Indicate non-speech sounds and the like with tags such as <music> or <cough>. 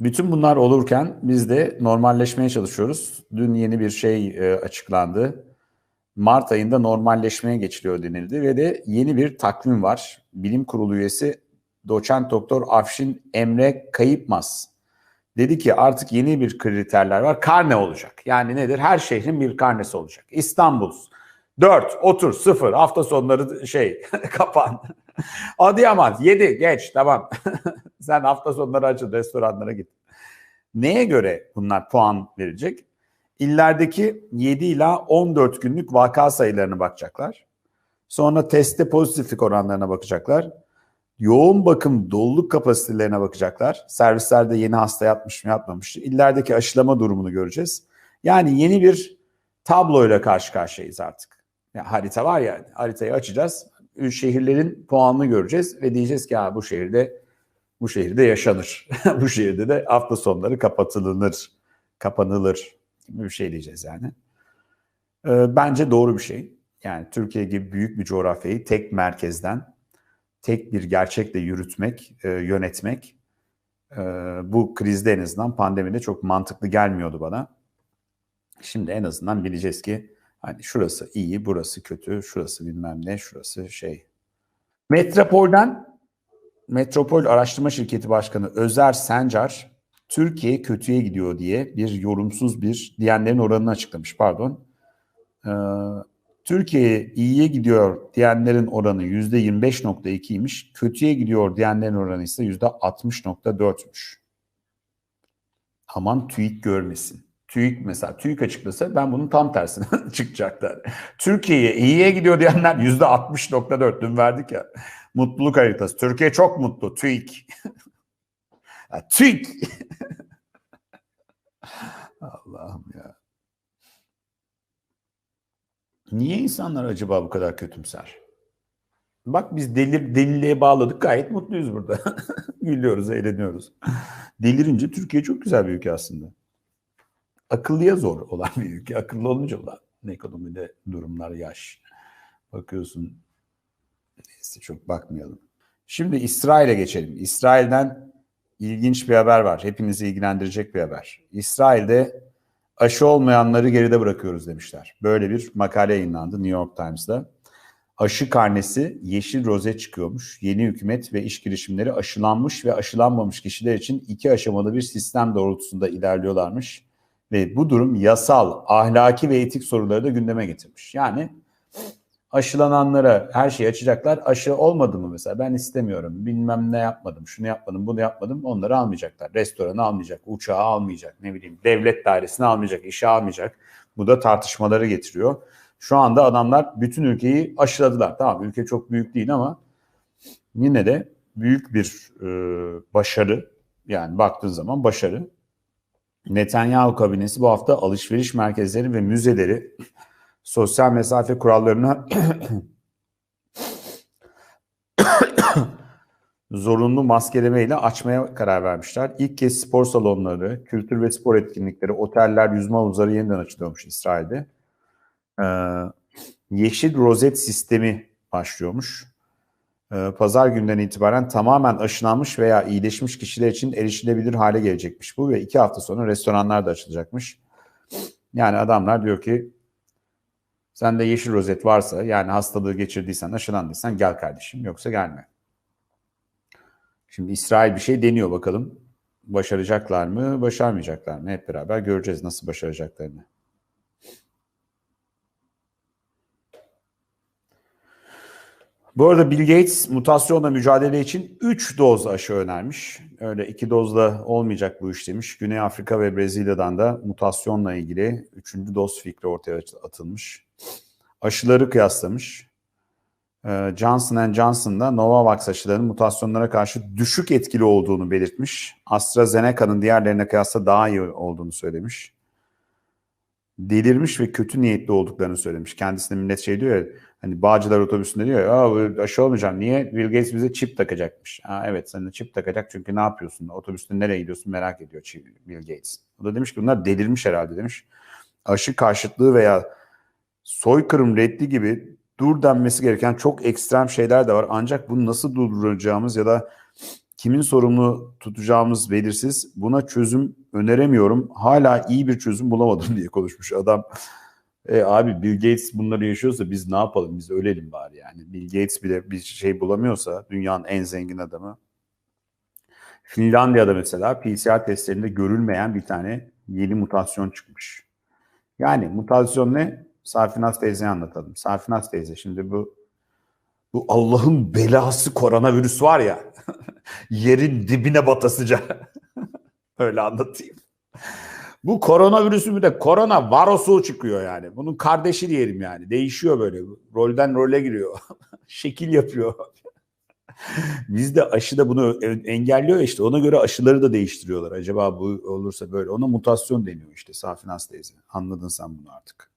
Bütün bunlar olurken biz de normalleşmeye çalışıyoruz. Dün yeni bir şey e, açıklandı. Mart ayında normalleşmeye geçiliyor denildi ve de yeni bir takvim var. Bilim Kurulu üyesi doçent doktor Afşin Emre Kayıpmaz dedi ki artık yeni bir kriterler var. Karne olacak. Yani nedir? Her şehrin bir karnesi olacak. İstanbul 4, otur, 0, hafta sonları şey <laughs> kapan. Adıyaman 7, geç tamam. <laughs> Sen hafta sonları açın restoranlara git. Neye göre bunlar puan verecek? İllerdeki 7 ila 14 günlük vaka sayılarına bakacaklar. Sonra testte pozitiflik oranlarına bakacaklar. Yoğun bakım doluluk kapasitelerine bakacaklar. Servislerde yeni hasta yatmış mı yatmamış mı? İllerdeki aşılama durumunu göreceğiz. Yani yeni bir tabloyla karşı karşıyayız artık. Yani harita var ya haritayı açacağız. Şehirlerin puanını göreceğiz ve diyeceğiz ki bu şehirde bu şehirde yaşanır. <laughs> bu şehirde de hafta sonları kapatılır, kapanılır gibi bir şey diyeceğiz yani. Ee, bence doğru bir şey. Yani Türkiye gibi büyük bir coğrafyayı tek merkezden, tek bir gerçekle yürütmek, e, yönetmek e, bu krizde en azından pandemide çok mantıklı gelmiyordu bana. Şimdi en azından bileceğiz ki hani şurası iyi, burası kötü, şurası bilmem ne, şurası şey. Metropol'den Metropol Araştırma Şirketi Başkanı Özer Sencar Türkiye kötüye gidiyor diye bir yorumsuz bir diyenlerin oranını açıklamış pardon. Ee, Türkiye iyiye gidiyor diyenlerin oranı %25.2'ymiş. Kötüye gidiyor diyenlerin oranı ise %60.4'müş. Aman TÜİK görmesin. TÜİK mesela TÜİK açıklasa ben bunun tam tersine <laughs> çıkacaklar. Türkiye'ye iyiye gidiyor diyenler %60.4 dün verdik ya. Mutluluk haritası. Türkiye çok mutlu. TÜİK. <laughs> ya, TÜİK. <laughs> Allah'ım ya. Niye insanlar acaba bu kadar kötümser? Bak biz delir, deliliğe bağladık gayet mutluyuz burada. Gülüyoruz, eğleniyoruz. Delirince Türkiye çok güzel bir ülke aslında. Akıllıya zor olan bir ülke. Akıllı olunca olan ekonomide durumlar yaş. Bakıyorsun neyse çok bakmayalım. Şimdi İsrail'e geçelim. İsrail'den ilginç bir haber var. Hepinizi ilgilendirecek bir haber. İsrail'de aşı olmayanları geride bırakıyoruz demişler. Böyle bir makale yayınlandı New York Times'da. Aşı karnesi yeşil roze çıkıyormuş. Yeni hükümet ve iş girişimleri aşılanmış ve aşılanmamış kişiler için iki aşamalı bir sistem doğrultusunda ilerliyorlarmış. Ve bu durum yasal, ahlaki ve etik soruları da gündeme getirmiş. Yani aşılananlara her şeyi açacaklar. Aşı olmadı mı mesela ben istemiyorum, bilmem ne yapmadım, şunu yapmadım, bunu yapmadım onları almayacaklar. Restoranı almayacak, uçağı almayacak, ne bileyim devlet dairesini almayacak, işe almayacak. Bu da tartışmaları getiriyor. Şu anda adamlar bütün ülkeyi aşıladılar. Tamam ülke çok büyük değil ama yine de büyük bir e, başarı. Yani baktığın zaman başarı. Netanyahu kabinesi bu hafta alışveriş merkezleri ve müzeleri sosyal mesafe kurallarına <coughs> zorunlu maskeleme ile açmaya karar vermişler. İlk kez spor salonları, kültür ve spor etkinlikleri, oteller, yüzme havuzları yeniden açılıyormuş İsrail'de. Ee, yeşil rozet sistemi başlıyormuş. Ee, pazar günden itibaren tamamen aşılanmış veya iyileşmiş kişiler için erişilebilir hale gelecekmiş bu ve iki hafta sonra restoranlar da açılacakmış. Yani adamlar diyor ki Sende yeşil rozet varsa yani hastalığı geçirdiysen, aşılandıysan gel kardeşim yoksa gelme. Şimdi İsrail bir şey deniyor bakalım. Başaracaklar mı, başarmayacaklar mı? Hep beraber göreceğiz nasıl başaracaklarını. Bu arada Bill Gates mutasyonla mücadele için 3 doz aşı önermiş. Öyle 2 dozla olmayacak bu iş demiş. Güney Afrika ve Brezilya'dan da mutasyonla ilgili 3. doz fikri ortaya atılmış. Aşıları kıyaslamış. Ee, Johnson Johnson'da Novavax aşılarının mutasyonlara karşı düşük etkili olduğunu belirtmiş. AstraZeneca'nın diğerlerine kıyasla daha iyi olduğunu söylemiş. Delirmiş ve kötü niyetli olduklarını söylemiş. Kendisine millet şey diyor ya, Hani Bağcılar otobüsünde diyor ya aşı olmayacağım. Niye? Bill Gates bize çip takacakmış. Ha, evet sana çip takacak çünkü ne yapıyorsun? Otobüste nereye gidiyorsun merak ediyor Bill Gates. O da demiş ki bunlar delirmiş herhalde demiş. Aşı karşıtlığı veya soykırım reddi gibi dur denmesi gereken çok ekstrem şeyler de var. Ancak bunu nasıl durduracağımız ya da Kimin sorumlu tutacağımız belirsiz. Buna çözüm öneremiyorum. Hala iyi bir çözüm bulamadım <laughs> diye konuşmuş adam. E abi Bill Gates bunları yaşıyorsa biz ne yapalım? Biz ölelim bari yani. Bill Gates bile bir şey bulamıyorsa dünyanın en zengin adamı. Finlandiya'da mesela PCR testlerinde görülmeyen bir tane yeni mutasyon çıkmış. Yani mutasyon ne? Safinaz teyze'ye anlatalım. Safinaz teyze şimdi bu bu Allah'ın belası koronavirüs var ya <laughs> yerin dibine batasıca öyle anlatayım. Bu koronavirüsü de korona varosu çıkıyor yani. Bunun kardeşi diyelim yani. Değişiyor böyle. Rolden role giriyor. <laughs> Şekil yapıyor. <laughs> Bizde aşı da bunu engelliyor işte. Ona göre aşıları da değiştiriyorlar. Acaba bu olursa böyle. Ona mutasyon deniyor işte Safinaz teyze. Anladın sen bunu artık.